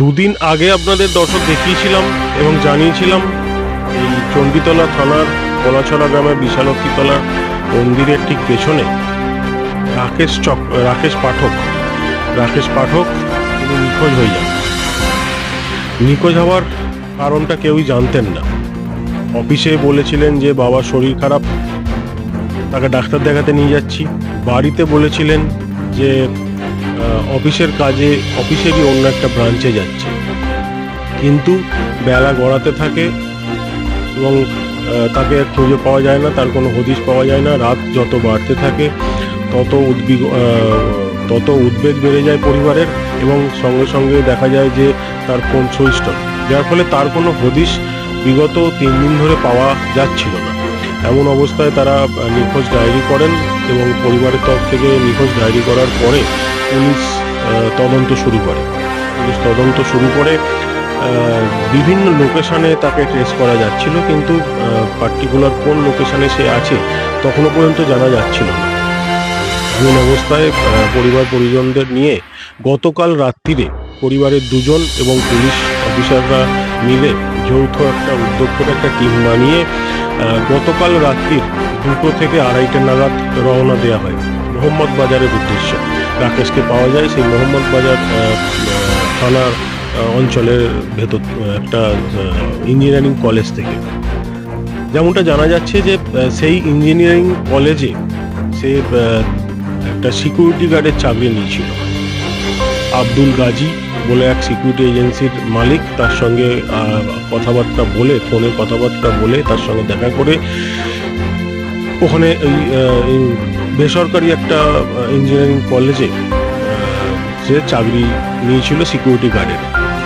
দুদিন আগে আপনাদের দর্শক দেখিয়েছিলাম এবং জানিয়েছিলাম, এই চণ্ডীতলা থানার কলাছড়া গ্রামের বিশালক্ষীতলা মন্দিরের ঠিক পেছনে রাকেশ চক, রাকেশ পাঠক রাকেশ পাঠক, তিনি নিখোঁজ হয়ে যান। নিখোঁজ হওয়ার কারণটা কেউই জানতেন না। অফিসে বলেছিলেন যে বাবার শরীর খারাপ, তাকে ডাক্তার দেখাতে নিয়ে যাচ্ছি। বাড়িতে বলেছিলেন যে অফিসের কাজে, অফিসেরই অন্য একটা ব্রাঞ্চে যাচ্ছে। কিন্তু বেলা গড়াতে থাকে এবং তাকে খুঁজে পাওয়া যায় না, তার কোনো হদিশ পাওয়া যায় না, রাত যত বাড়তে থাকে, তত উদ্বিগ তত উদ্বেগ বেড়ে যায় পরিবারের এবং সঙ্গে সঙ্গে দেখা যায় যে তার ফোন সুইচ যার ফলে তার কোনো হদিশ বিগত তিন দিন ধরে পাওয়া যাচ্ছিল না। এমন অবস্থায় তারা নিখোঁজ ডায়েরি করেন এবং পরিবারের তরফ থেকে নিখোঁজ ডায়েরি করার পরে পুলিশ তদন্ত শুরু করে। পুলিশ তদন্ত শুরু করে বিভিন্ন লোকেশানে তাকে ট্রেস করা যাচ্ছিল, কিন্তু পার্টিকুলার কোন লোকেশানে সে আছে তখনও পর্যন্ত জানা যাচ্ছিল না। এমন অবস্থায় পরিবার পরিজনদের নিয়ে গতকাল রাত্রিরে পরিবারের দুজন এবং পুলিশ অফিসাররা মিলে যৌথ একটা উদ্যোগ করে একটা টিম বানিয়ে গতকাল রাত্রির দুটো থেকে আড়াইটে নাগাদ রওনা দেওয়া হয় মোহাম্মদ বাজারের উদ্দেশ্যে। রাকেশকে পাওয়া যায় সেই মোহাম্মদ বাজার থানার অঞ্চলের ভেতর একটা ইঞ্জিনিয়ারিং কলেজ থেকে। যেমনটা জানা যাচ্ছে যে সেই ইঞ্জিনিয়ারিং কলেজে সে একটা সিকিউরিটি গার্ডের চাকরি নিয়েছিল। আব্দুল গাজী বলে এক সিকিউরিটি এজেন্সির মালিক, তার সঙ্গে কথাবার্তা বলে ফোনে কথাবার্তা বলে, তার সঙ্গে দেখা করে ওখানে এই বেসরকারি একটা ইঞ্জিনিয়ারিং কলেজে সে চাকরি নিয়েছিল সিকিউরিটি গার্ডের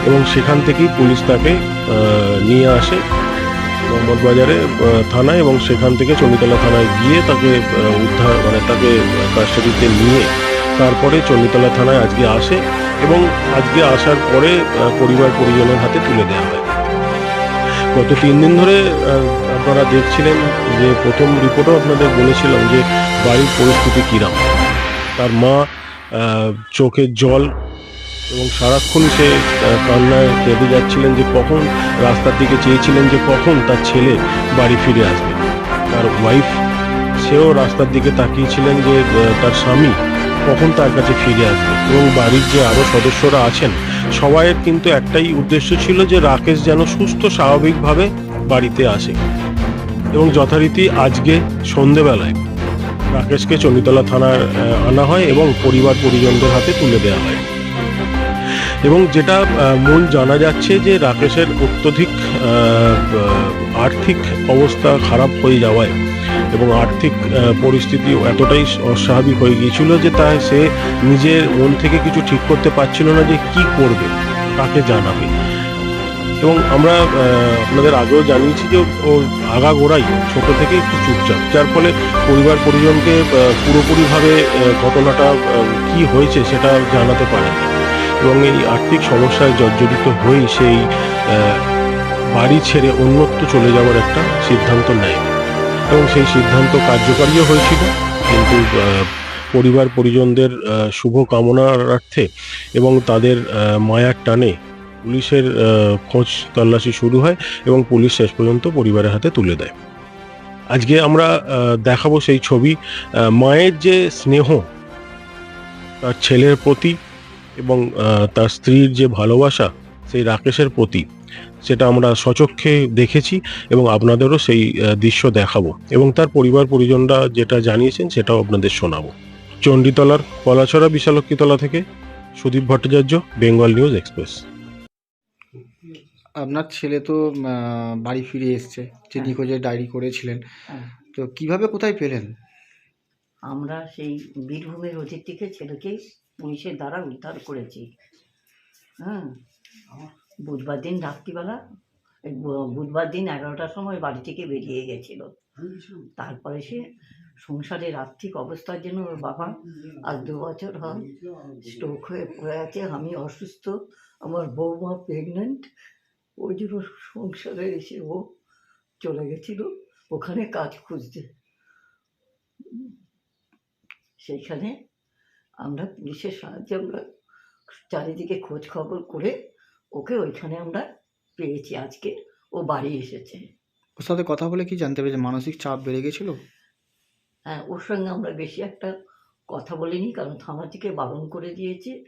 এবং সেখান থেকেই পুলিশ তাকে নিয়ে আসে মোহাম্মদ বাজারে থানায় এবং সেখান থেকে চণ্ডীতলা থানায় গিয়ে তাকে উদ্ধার মানে তাকে কাস্টাডিতে নিয়ে তারপরে চণ্ডীতলা থানায় আজকে আসে। এবং আজকে আসার পরে পরিবার পরিজনের হাতে তুলে দেওয়া হয়। গত তিন দিন ধরে আপনারা দেখছিলেন যে প্রথম রিপোর্টও আপনাদের বলেছিলাম যে বাড়ির পরিস্থিতি কিরাম। তার মা চোখের জল এবং সারাক্ষণ সে কান্নায় কেঁদে যাচ্ছিলেন যে কখন রাস্তার দিকে চেয়েছিলেন যে কখন তার ছেলে বাড়ি ফিরে আসবে। তার ওয়াইফ সেও রাস্তার দিকে তাকিয়েছিলেন যে তার স্বামী কখন তার কাছে ফিরে আসবে? এবং বাড়ির যে আরও সদস্যরা আছেন, সবাইয়ের কিন্তু একটাই উদ্দেশ্য ছিল যে রাকেশ যেন সুস্থ, স্বাভাবিকভাবে বাড়িতে আসে। এবং যথারীতি আজকে সন্ধেবেলায় রাকেশকে চণ্ডীতলা থানার আনা হয় এবং পরিবার পরিজনদের হাতে তুলে দেওয়া হয়। এবং যেটা মূল জানা যাচ্ছে যে রাকেশের অত্যধিক আর্থিক অবস্থা খারাপ হয়ে যাওয়ায় এবং আর্থিক পরিস্থিতি এতটাই অস্বাভাবিক হয়ে গিয়েছিল যে তাই সে নিজের মন থেকে কিছু ঠিক করতে পারছিল না যে কি করবে, কাকে জানাবে। এবং আমরা আপনাদের আগেও জানিয়েছি যে ও আগাগোড়াই ছোট থেকে একটু চুপচাপ, যার ফলে পরিবার পরিজনকে পুরোপুরিভাবে ঘটনাটা কি হয়েছে সেটা জানাতে পারে এবং এই আর্থিক সমস্যায় জর্জরিত হয়েই সেই বাড়ি ছেড়ে অন্যত্র চলে যাওয়ার একটা সিদ্ধান্ত নেয়। এবং সেই সিদ্ধান্ত কার্যকারীও হয়েছিল। কিন্তু পরিবার পরিজনদের শুভ কামনার্থে এবং তাদের মায়ার টানে পুলিশের খোঁজ তল্লাশি শুরু হয় এবং পুলিশ শেষ পর্যন্ত পরিবারের হাতে তুলে দেয়। আজকে আমরা দেখাবো সেই ছবি মায়ের যে স্নেহ, তার ছেলের প্রতি এবং তার স্ত্রীর যে ভালোবাসা, সেই রাকেশের প্রতি। সেটা আমরা সচক্ষে দেখেছি এবং আপনাদেরও সেই দৃশ্য দেখাবো। এবং তার পরিবার পরিজনরা যেটা জানিয়েছেন সেটাও আপনাদের শোনাবো। চণ্ডীতলার পলাছড়া বিশালক্ষীতলা থেকে Sudip Bhattacharya Bengal News Express. আপনার ছেলে তো বাড়ি ফিরে এসছে। যে হ্যাঁ। নিখোঁজের ডায়েরি করেছিলেন। হ্যাঁ। তো কীভাবে কোথায় পেলেন? আমরা সেই বীরভূমের অতীত থেকে ছেলেকেই পুলিশের দ্বারা উদ্ধার করেছি। হ্যাঁ। বুধবার দিন রাত্রিবেলা বুধবার দিন এগারোটার সময় বাড়ি থেকে বেরিয়ে গেছিল। তারপরে সে সংসারের আর্থিক অবস্থার জন্য ওর বাবা আজ দু বছর হয় স্ট্রোক হয়ে পড়ে আছে, আমি অসুস্থ, আমার বৌমা প্রেগনেন্ট ওই জন্য সংসারে এসে ও চলে গেছিল, ওখানে কাজ খুঁজতে। সেইখানে আমরা পুলিশের সাহায্যে আমরা চারিদিকে খোঁজ খবর করে ওকে ওইখানে আমরা পেয়েছি আজকে। ও বাড়ি এসেছে। ওর সাথে কথা বলে কি জানতে পেরেছেন মানসিক চাপ বেড়ে গেছিল? হ্যাঁ ওর সঙ্গে আমরা বেশি একটা কথা বলিনি কারণ থানা থেকে বারণ করে দিয়েছে।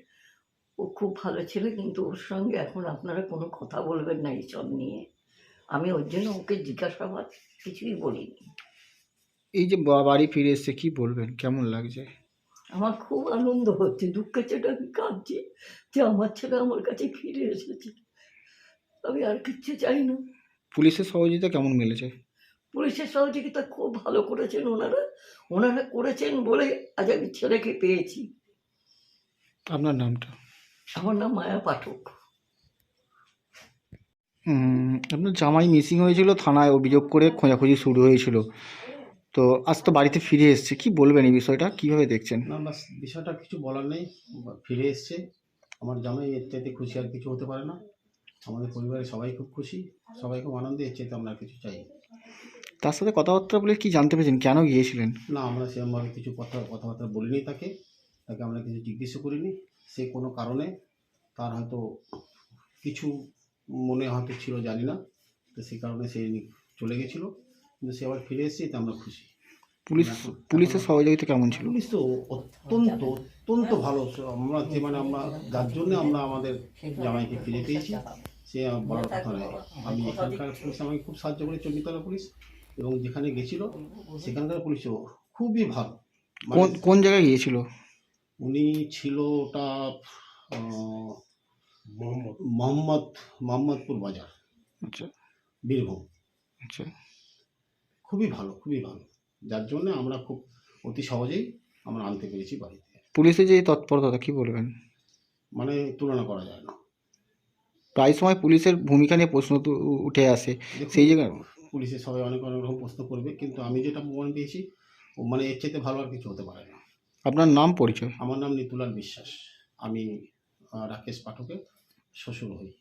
ও খুব ভালো ছেলে কিন্তু ওর সঙ্গে এখন আপনারা কোনো কথা বলবেন না এইসব নিয়ে। আমি ওর জন্য ওকে জিজ্ঞাসাবাদ কিছুই বলিনি। এই যে বা- বাড়ি ফিরে এসছে কি বলবেন? কেমন লাগছে? আমার খুব আনন্দ হচ্ছে দুঃখের চেয়ে আমি কাঁদছি যে আমার ছেলে আমার কাছে ফিরে এসেছে। আমি আর কিচ্ছু চাই না। পুলিশের সহযোগিতা কেমন মিলেছে? পুলিশের সহযোগিতা খুব ভালো করেছেন ওনারা। ওনারা করেছেন বলে আজ আমি ছেলেকে পেয়েছি। আপনার নামটা? আমার নাম মায়া পাঠক। আপনার জামাই মিসিং হয়েছিল থানায় অভিযোগ করে খোঁজাখুঁজি শুরু হয়েছিল। তো আজ তো বাড়িতে ফিরে এসছে। কি বলবেন এই বিষয়টা? কীভাবে দেখছেন? না বাস বিষয়টা কিছু বলার নেই। ফিরে এসছে। আমার জামাই এর চাইতে খুশি আর কিছু হতে পারে না। আমাদের পরিবারের সবাই খুব খুশি। সবাই খুব আনন্দে এর চাইতে আমরা কিছু চাই তার সাথে কথাবার্তা বলে কি জানতে পেরেছেন? কেন গিয়েছিলেন? না আমরা সেরকমভাবে কিছু কথা কথাবার্তা বলিনি তাকে। তাকে আমরা কিছু জিজ্ঞেসও করিনি। সে কোনো কারণে তার হয়তো কিছু মনে হয়তো ছিল জানি না। তো সেই কারণে সে চলে গেছিল। কিন্তু সে আবার ফিরে এসেছে এতে আমরা খুশি। পুলিশ পুলিশের সহযোগিতা কেমন ছিল? পুলিশ তো অত্যন্ত অত্যন্ত ভালো আমরা যে মানে আমরা যার জন্য আমরা আমাদের জামাইকে ফিরে পেয়েছি। সে বলার কথা নয় আমি এখানকার পুলিশ আমাকে খুব সাহায্য করে চণ্ডীতলা পুলিশ। এবং যেখানে গেছিল সেখানকার পুলিশও খুবই ভালো। মানে কোন কোন জায়গায় গিয়েছিল? উনি ছিল ওটা মোহাম্মদ মোহাম্মদপুর বাজার। আচ্ছা। বীরভূম। আচ্ছা। খুবই ভালো খুবই ভালো। যার জন্য আমরা খুব অতি সহজেই আমরা আনতে পেরেছি বাড়িতে। পুলিশের যে এই তৎপরতা কি বলবেন? মানে তুলনা করা যায় না। প্রায় সময় পুলিশের ভূমিকা নিয়ে প্রশ্ন তো উঠে আসে। সেই জায়গায় পুলিশের সবাই অনেক অনেক রকম প্রশ্ন করবে কিন্তু আমি যেটা প্রমাণ পেয়েছি ও মানে এর চাইতে ভালো আর কিছু হতে পারে না। আপনার নাম পরিচয়? আমার নাম নিতুলাল বিশ্বাস। আমি রাকেশ পাঠকের শ্বশুর হই।